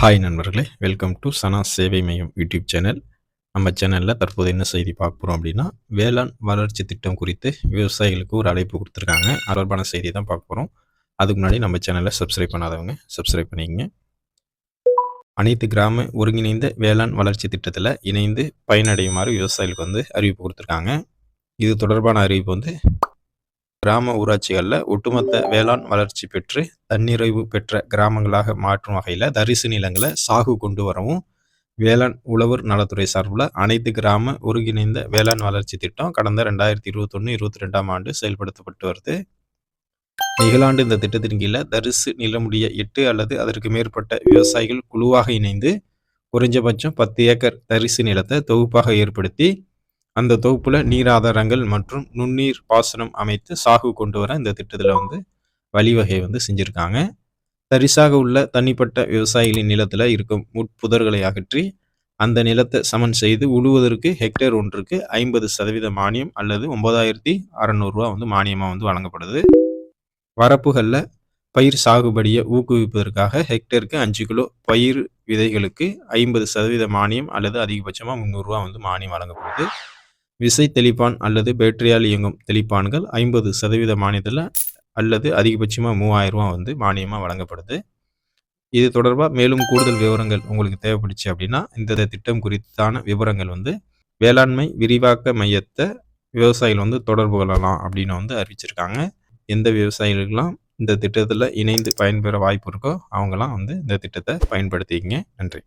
Hi நண்பர்களே welcome to சனா சேவை மையம் யூடியூப் சேனல் நம்ம சேனலில் தற்போது என்ன செய்தி பார்க்க போகிறோம் அப்படின்னா வேளாண் வளர்ச்சி திட்டம் குறித்து விவசாயிகளுக்கு ஒரு அழைப்பு கொடுத்துருக்காங்க. தொடர்பான செய்தி தான் பார்க்க போகிறோம் அதுக்கு முன்னாடி நம்ம சேனலை சப்ஸ்கிரைப் பண்ணாதவங்க சப்ஸ்கிரைப் பண்ணிக்கங்க. அனைத்து கிராம ஒருங்கிணைந்த வேளாண் வளர்ச்சி திட்டத்தில் இணைந்து பயனடையுமாறு விவசாயிகளுக்கு வந்து அறிவிப்பு கொடுத்துருக்காங்க. இது தொடர்பான அறிவிப்பு வந்து கிராம ஊராட்சிகளில் ஒட்டுமொத்த வேளாண் வளர்ச்சி பெற்று தன்னிறைவு பெற்ற கிராமங்களாக மாற்றும் வகையில் தரிசு நிலங்களை சாகு கொண்டு வரவும் வேளாண் உழவர் நலத்துறை சார்பில் அனைத்து கிராம ஒருங்கிணைந்த வேளாண் வளர்ச்சி திட்டம் கடந்த ரெண்டாயிரத்தி இருபத்தொன்று இருபத்தி ரெண்டாம் ஆண்டு செயல்படுத்தப்பட்டு வருது. நிகழாண்டு இந்த திட்டத்தின் கீழே தரிசு நிலமுடைய எட்டு அல்லது அதற்கு மேற்பட்ட விவசாயிகள் குழுவாக இணைந்து குறைஞ்சபட்சம் பத்து ஏக்கர் தரிசு நிலத்தை தொகுப்பாக ஏற்படுத்தி அந்த தொகுப்பில் நீராதாரங்கள் மற்றும் நுண்ணீர் பாசனம் அமைத்து சாகு கொண்டு வர இந்த திட்டத்தில் வந்து வழிவகை வந்து செஞ்சுருக்காங்க. தரிசாக உள்ள தனிப்பட்ட விவசாயிகளின் நிலத்தில் இருக்கும் முட்புதர்களை அகற்றி அந்த நிலத்தை சமன் செய்து உழுவதற்கு ஹெக்டேர் ஒன்றுக்கு ஐம்பது சதவீத மானியம் அல்லது ஒன்பதாயிரத்தி அறநூறுரூவா வந்து மானியமாக வந்து வழங்கப்படுது. வரப்புகளில் பயிர் சாகுபடியை ஊக்குவிப்பதற்காக ஹெக்டேருக்கு அஞ்சு கிலோ பயிர் விதைகளுக்கு ஐம்பது சதவீத மானியம் அல்லது அதிகபட்சமாக முந்நூறுரூவா வந்து மானியம் வழங்கப்படுது. விசை தெளிப்பான் அல்லது பேட்டரியால் இயங்கும் தெளிப்பான்கள் ஐம்பது சதவீத மானியத்தில் அல்லது அதிகபட்சமாக மூவாயிரம் ரூபா வந்து மானியமாக வழங்கப்படுது. இது தொடர்பாக மேலும் கூடுதல் விவரங்கள் உங்களுக்கு தேவைப்படுச்சு அப்படின்னா இந்த திட்டம் குறித்தான விவரங்கள் வந்து வேளாண்மை விரிவாக்க மையத்தை விவசாயிகள் வந்து தொடர்பு கொள்ளலாம் அப்படின்னு வந்து அறிவிச்சிருக்காங்க. எந்த விவசாயிகளுக்கெல்லாம் இந்த திட்டத்தில் இணைந்து பயன்பெற வாய்ப்பு இருக்கோ அவங்களாம் வந்து இந்த திட்டத்தை பயன்படுத்திக்கங்க. நன்றி.